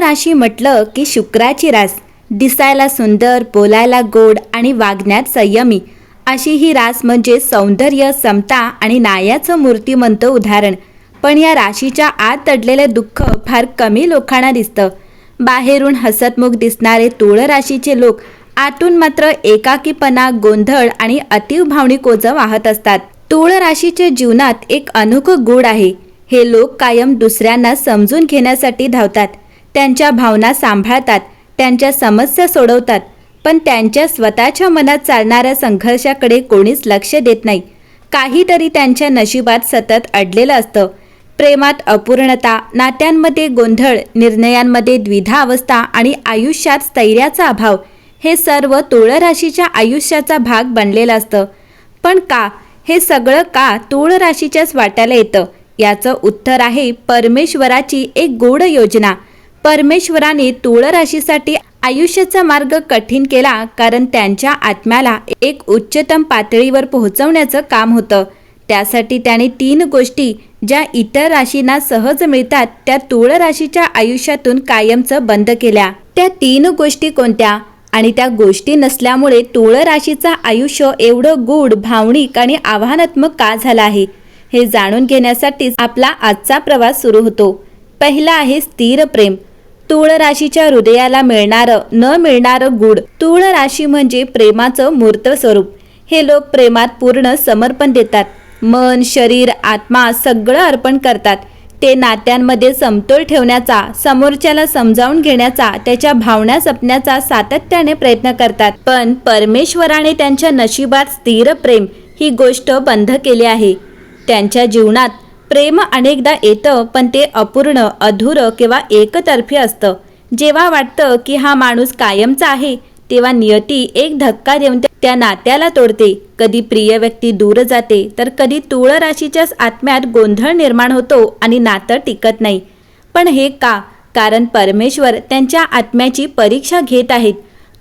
राशी म्हटलं की शुक्राची रास. दिसायला सुंदर बोलायला गोड आणि वागण्यात संयमी. अशी ही रास म्हणजे सौंदर्य समता आणि नायाचं मूर्तिमंत उदाहरण. पण या राशीच्या आत दडलेलं दुःख फार कमी लोकांना दिसतं. बाहेरून हसतमुख दिसणारे तुळ राशीचे लोक आतून मात्र एकाकीपणा गोंधळ आणि अतीव भावनिक ओझं वाहत असतात. तुळ राशीच्या जीवनात एक अनोखं गुण आहे. हे लोक कायम दुसऱ्यांना समजून घेण्यासाठी धावतात. त्यांच्या भावना सांभाळतात त्यांच्या समस्या सोडवतात पण त्यांच्या स्वतःच्या मनात चालणाऱ्या संघर्षाकडे कोणीच लक्ष देत नाही. काहीतरी त्यांच्या नशिबात सतत अडलेलं असतं. प्रेमात अपूर्णता नात्यांमध्ये गोंधळ निर्णयांमध्ये द्विधा अवस्था आणि आयुष्यात स्थैर्याचा अभाव हे सर्व तुळ राशीच्या आयुष्याचा भाग बनलेलं असतं. पण का? हे सगळं का तुळ राशीच्याच वाट्याला येतं? याचं उत्तर आहे परमेश्वराची एक गूढ योजना. परमेश्वराने तुळ राशीसाठी आयुष्याचा मार्ग कठीण केला कारण त्यांच्या आत्म्याला एक उच्चतम पातळीवर पोहोचवण्याचं काम होतं. त्यासाठी त्याने तीन गोष्टी ज्या इतर राशींना सहज मिळतात त्या तुळ राशीच्या आयुष्यातून कायमचं बंद केल्या. त्या तीन गोष्टी कोणत्या? आणि त्या गोष्टी नसल्यामुळे तुळ राशीचं आयुष्य एवढं गूढ भावनिक आणि आव्हानात्मक का झालं आहे? हे जाणून घेण्यासाठीच आपला आजचा प्रवास सुरू होतो. पहिला आहे स्थिर प्रेम. तुळ राशीच्या हृदयाला मिळणारं न मिळणारं गुड तुळ राशी म्हणजे प्रेमाचं मूर्त स्वरूप. हे लोक प्रेमात पूर्ण समर्पण देतात. मन शरीर आत्मा सगळं अर्पण करतात. ते नात्यांमध्ये समतोल ठेवण्याचा समोरच्याला समजावून घेण्याचा त्याच्या भावना जपण्याचा सातत्याने प्रयत्न करतात. पण परमेश्वराने त्यांच्या नशिबात स्थिर प्रेम ही गोष्ट बंद केली आहे. त्यांच्या जीवनात प्रेम अनेकदा येतं पण ते अपूर्ण अधुरं किंवा एकतर्फी असतं. जेव्हा वाटतं की हा माणूस कायमचा आहे तेव्हा नियती एक धक्का देऊन त्या- नात्याला तोडते. कधी प्रिय व्यक्ती दूर जाते तर कधी तुळ राशीच्याच आत्म्यात गोंधळ निर्माण होतो आणि नातं टिकत नाही. पण हे का? कारण परमेश्वर त्यांच्या आत्म्याची परीक्षा घेत आहेत.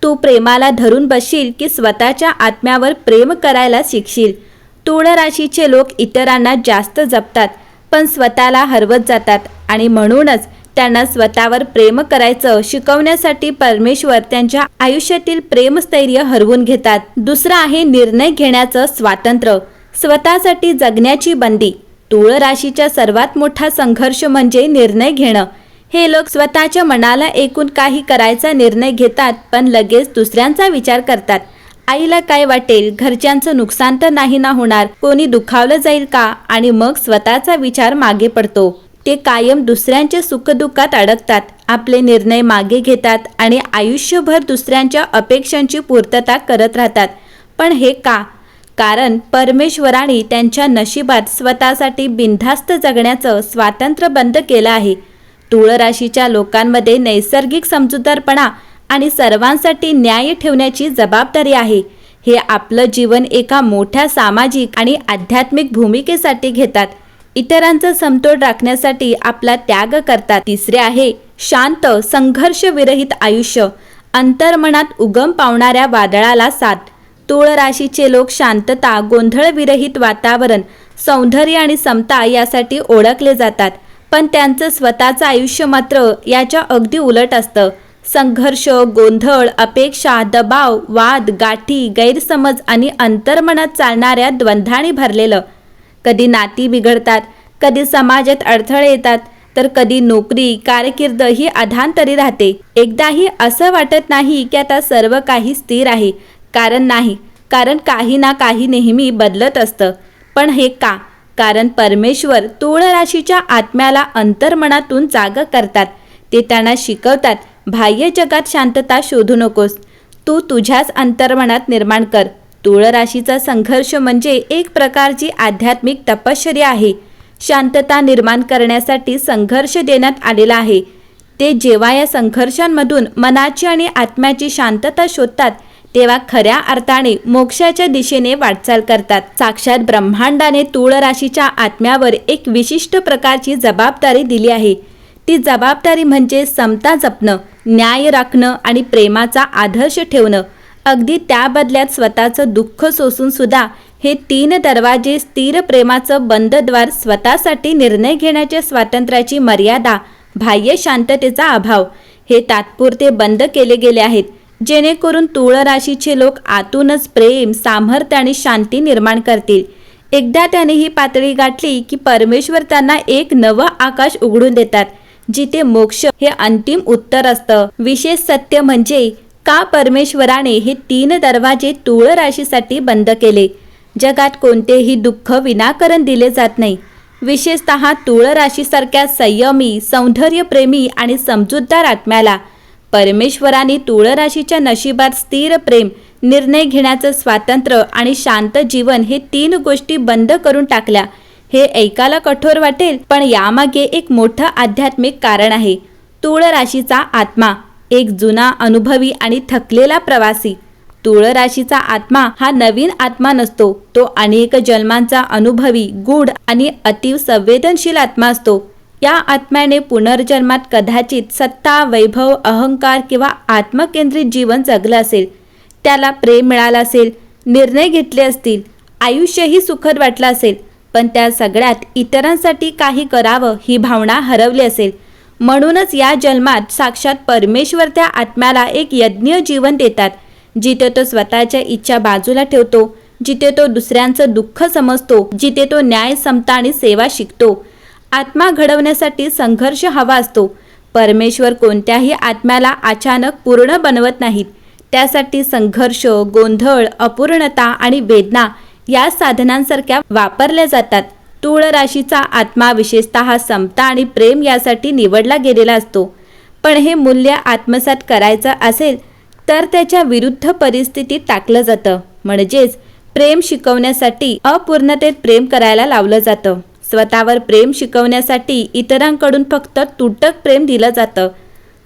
तू प्रेमाला धरून बसशील की स्वतःच्या आत्म्यावर प्रेम करायला शिकशील. तुळ राशीचे लोक इतरांना जास्त जपतात पण स्वतःला हरवत जातात आणि म्हणूनच त्यांना स्वतःवर प्रेम करायचं शिकवण्यासाठी परमेश्वर त्यांच्या आयुष्यातील प्रेमस्थैर्य हरवून घेतात. दुसरं आहे निर्णय घेण्याचं स्वातंत्र्य. स्वतःसाठी जगण्याची बंदी. तुळ राशीचा सर्वात मोठा संघर्ष म्हणजे निर्णय घेणं. हे लोक स्वतःच्या मनाला एकूण काही करायचा निर्णय घेतात पण लगेच दुसऱ्यांचा विचार करतात. आईला काय वाटेल? घरच्यांचं नुकसान तर नाही ना होणार. कोणी दुखावलं जाईल का? आणि मग स्वतःचा विचार मागे पडतो. ते कायम दुसऱ्यांच्या सुखदुःखात अडकतात. आपले निर्णय मागे घेतात आणि आयुष्यभर दुसऱ्यांच्या अपेक्षांची पूर्तता करत राहतात. पण हे का? कारण परमेश्वराने त्यांच्या नशिबात स्वतःसाठी बिनधास्त जगण्याचं स्वातंत्र्य बंद केलं आहे. तुळ राशीच्या लोकांमध्ये नैसर्गिक समजूतदारपणा आणि सर्वांसाठी न्याय ठेवण्याची जबाबदारी आहे. हे आपलं जीवन एका मोठ्या सामाजिक आणि आध्यात्मिक भूमिकेसाठी घेतात. इतरांचा समतोल राखण्यासाठी आपला त्याग करतात. तिसरे आहे शांत संघर्षविरहित आयुष्य. अंतर्मनात उगम पावणाऱ्या वादळाला साथ. तुळ राशीचे लोक शांतता गोंधळविरहित वातावरण सौंदर्य आणि समता यासाठी ओळखले जातात. पण त्यांचं स्वतःचं आयुष्य मात्र याच्या अगदी उलट असतं. संघर्ष गोंधळ अपेक्षा दबाव वाद गाठी गैरसमज आणि अंतर्मनात चालणाऱ्या द्वंद्वाने भरलेलं. कधी नाती बिघडतात कधी समाजात अडथळे येतात तर कधी नोकरी कारकीर्द ही अधांतरी राहते. एकदाही असं वाटत नाही की आता सर्व काही स्थिर आहे. कारण नाही कारण काही ना काही नेहमी बदलत असतं. पण हे का? कारण परमेश्वर तुळ राशीच्या आत्म्याला अंतर्मनातून जाग करतात. ते त्यांना शिकवतात बाह्य जगात शांतता शोधू नकोस. तू तुझ्याच अंतर्मनात निर्माण कर. तुळ राशीचा संघर्ष म्हणजे एक प्रकारची आध्यात्मिक तपश्चर्या आहे. शांतता निर्माण करण्यासाठी संघर्ष देण्यात आलेला आहे. ते जेव्हा या संघर्षांमधून मनाची आणि आत्म्याची शांतता शोधतात तेव्हा खऱ्या अर्थाने मोक्षाच्या दिशेने वाटचाल करतात. साक्षात ब्रह्मांडाने तुळ राशीच्या आत्म्यावर एक विशिष्ट प्रकारची जबाबदारी दिली आहे. ती जबाबदारी म्हणजे समता जपणं न्याय राखणं आणि प्रेमाचा आदर्श ठेवणं. अगदी त्या बदल्यात स्वतःचं दुःख सोसून सुद्धा हे तीन दरवाजे स्थिर प्रेमाचं बंदद्वार स्वतःसाठी निर्णय घेण्याच्या स्वातंत्र्याची मर्यादा बाह्य शांततेचा अभाव हे तात्पुरते बंद केले गेले आहेत. जेणेकरून तुळ राशीचे लोक आतूनच प्रेम सामर्थ्य आणि शांती निर्माण करतील. एकदा त्याने ही पातळी गाठली की परमेश्वर त्यांना एक नवं आकाश उघडून देतात. जिथे मोक्ष हे अंतिम उत्तर असतं. विशेष सत्य म्हणजे का परमेश्वराने हे तीन दरवाजे तुळ राशीसाठी बंद केले? जगात कोणतेही दुःख विनाकारण दिले जात नाही. विशेषत तुळ राशीसारख्या संयमी सौंदर्यप्रेमी आणि समजूतदार आत्म्याला. परमेश्वराने तुळ राशीच्या नशिबात स्थिर प्रेम निर्णय घेण्याचं स्वातंत्र्य आणि शांत जीवन हे तीन गोष्टी बंद करून टाकल्या. हे ऐकायला कठोर वाटेल पण यामागे एक मोठं आध्यात्मिक कारण आहे. तुळ राशीचा आत्मा एक जुना अनुभवी आणि थकलेला प्रवासी. तुळ राशीचा आत्मा हा नवीन आत्मा नसतो तो अनेक जन्मांचा अनुभवी गूढ आणि अतीव संवेदनशील आत्मा असतो. या आत्म्याने पुनर्जन्मात कदाचित सत्ता वैभव अहंकार किंवा आत्मकेंद्रित जीवन जगलं असेल. त्याला प्रेम मिळालं असेल निर्णय घेतले असतील आयुष्यही सुखद वाटलं असेल. पण त्या सगळ्यात इतरांसाठी काही करावं ही भावना हरवली असेल. म्हणूनच या जन्मात साक्षात परमेश्वर त्या आत्म्याला एक यज्ञ जीवन देतात जिथे तो स्वतःच्या इच्छा बाजूला ठेवतो जिथे तो दुसऱ्यांचं दुःख समजतो जिथे तो न्याय समता आणि सेवा शिकतो. आत्मा घडवण्यासाठी संघर्ष हवा असतो. परमेश्वर कोणत्याही आत्म्याला अचानक पूर्ण बनवत नाहीत. त्यासाठी संघर्ष गोंधळ अपूर्णता आणि वेदना या साधनांसारख्या वापरल्या जातात. तुळ राशीचा आत्मा विशेषतः समता आणि प्रेम यासाठी निवडला गेलेला असतो. पण हे मूल्य आत्मसात करायचं असेल तर त्याच्या विरुद्ध परिस्थितीत टाकलं जातं. म्हणजेच प्रेम शिकवण्यासाठी अपूर्णतेत प्रेम करायला लावलं जातं. स्वतःवर प्रेम शिकवण्यासाठी इतरांकडून फक्त तुटक प्रेम दिलं जातं.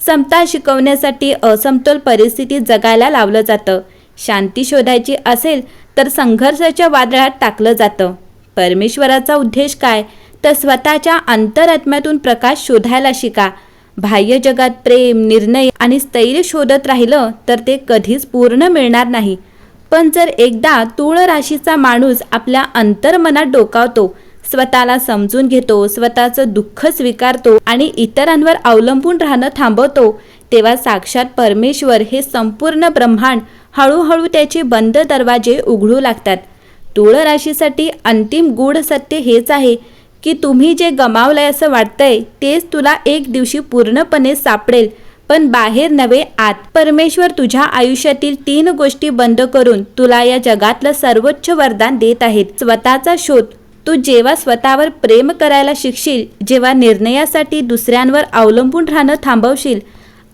समता शिकवण्यासाठी असमतोल परिस्थितीत जगायला लावलं जातं. शांती शोधायची असेल तर संघर्षाच्या वादळात टाकलं जातं. परमेश्वराचा उद्देश काय? तर स्वतःच्या अंतरात्म्यातून प्रकाश शोधायला शिका. बाह्य जगात प्रेम निर्णय आणि स्थैर्य शोधत राहिलं तर ते कधीच पूर्ण मिळणार नाही. पण जर एकदा तुळ राशीचा माणूस आपल्या अंतर्मनात डोकावतो स्वतःला समजून घेतो स्वतःचं दुःख स्वीकारतो आणि इतरांवर अवलंबून राहणं थांबवतो तेव्हा साक्षात परमेश्वर हे संपूर्ण ब्रह्मांड हळूहळू त्याचे बंद दरवाजे उघडू लागतात. तुळ राशीसाठी अंतिम गूढ सत्य हेच आहे की तुम्ही जे गमावलंय असं वाटतंय तेच तुला एक दिवशी पूर्णपणे सापडेल. पण बाहेर नव्हे आत. परमेश्वर तुझ्या आयुष्यातील तीन गोष्टी बंद करून तुला या जगातलं सर्वोच्च वरदान देत आहेत. स्वतःचा शोध. तू जेव्हा स्वतःवर प्रेम करायला शिकशील जेव्हा निर्णयासाठी दुसऱ्यांवर अवलंबून राहणं थांबवशील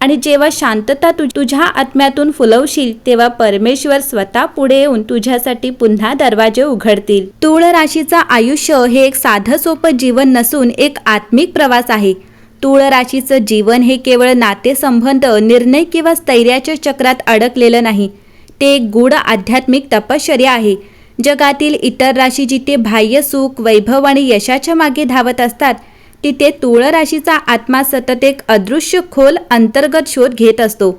आणि जेव्हा शांतता तु तुझ्या आत्म्यातून फुलवशील तेव्हा परमेश्वर स्वतः पुढे येऊन तुझ्यासाठी पुन्हा दरवाजे उघडतील. तुळ राशीचं आयुष्य हे एक साधं सोपं जीवन नसून एक आत्मिक प्रवास आहे. तुळ राशीचं जीवन हे केवळ नातेसंबंध निर्णय किंवा स्थैर्याच्या चक्रात अडकलेलं नाही. ते एक गूढ आध्यात्मिक तपश्चर्या आहे. जगातील इतर राशी जिथे बाह्य सुख वैभव आणि यशाच्या मागे धावत असतात तिथे तुळ राशीचा आत्मा सतत एक अदृश्य खोल अंतर्गत शोध घेत असतो.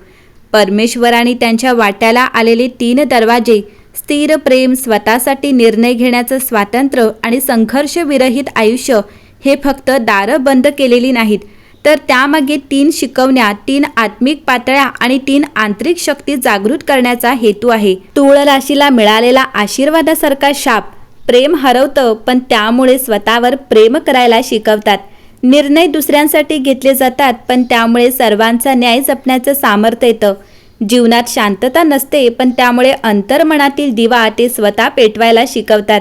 परमेश्वराने त्यांच्या वाट्याला आलेले तीन दरवाजे स्थिर प्रेम स्वतःसाठी निर्णय घेण्याचं स्वातंत्र्य आणि संघर्षविरहित आयुष्य हे फक्त दारं बंद केलेली नाहीत. तर त्यामागे तीन शिकवण्या तीन आत्मिक पातळ्या आणि तीन आंतरिक शक्ती जागृत करण्याचा हेतू आहे. तुळ राशीला मिळालेला आशीर्वादासारखा शाप प्रेम हरवतं पण त्यामुळे स्वतःवर प्रेम करायला शिकवतात. निर्णय दुसऱ्यांसाठी घेतले जातात पण त्यामुळे सर्वांचा न्याय जपण्याचं सामर्थ्य येतं. जीवनात शांतता नसते पण त्यामुळे अंतर्मनातील दिवा ते स्वतः पेटवायला शिकवतात.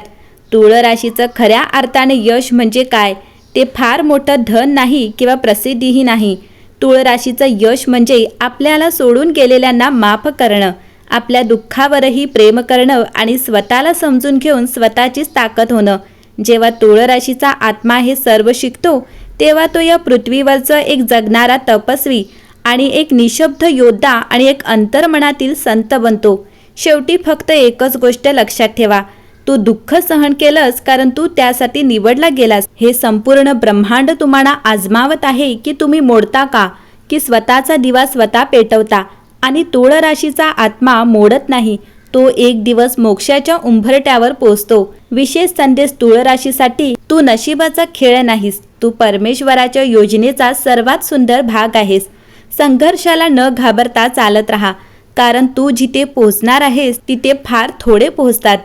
तुळ राशीचं खऱ्या अर्थाने यश म्हणजे काय? ते फार मोठं धन नाही किंवा प्रसिद्धीही नाही. तुळ राशीचं यश म्हणजे आपल्याला सोडून गेलेल्यांना माफ करणं आपल्या दुःखावरही प्रेम करणं आणि स्वतःला समजून घेऊन स्वतःचीच ताकद होणं. जेव्हा तुळ राशीचा आत्मा हे सर्व शिकतो तेव्हा तो या पृथ्वीवरचं एक जगणारा तपस्वी आणि एक निशब्द योद्धा आणि एक अंतर्मनातील संत बनतो. शेवटी फक्त एकच गोष्ट लक्षात ठेवा. तू दुःख सहन केलंस कारण तू त्यासाठी निवडला गेलास. हे संपूर्ण ब्रह्मांड तुम्हाला आजमावत आहे की तुम्ही मोडता का? की स्वतःचा दिवा स्वतः पेटवता आणि तुळ राशीचा आत्मा मोडत नाही? तो एक दिवस मोक्षाच्या उंबरट्यावर पोचतो विशेष संदेश तुळ राशीसाठी तू नशिबाचा खेळ नाहीस. तू परमेश्वराच्या योजनेचा सर्वात सुंदर भाग आहेस. संघर्षाला न घाबरता चालत राहा. कारण तू जिथे पोहोचणार आहेस तिथे फार थोडे पोहोचतात.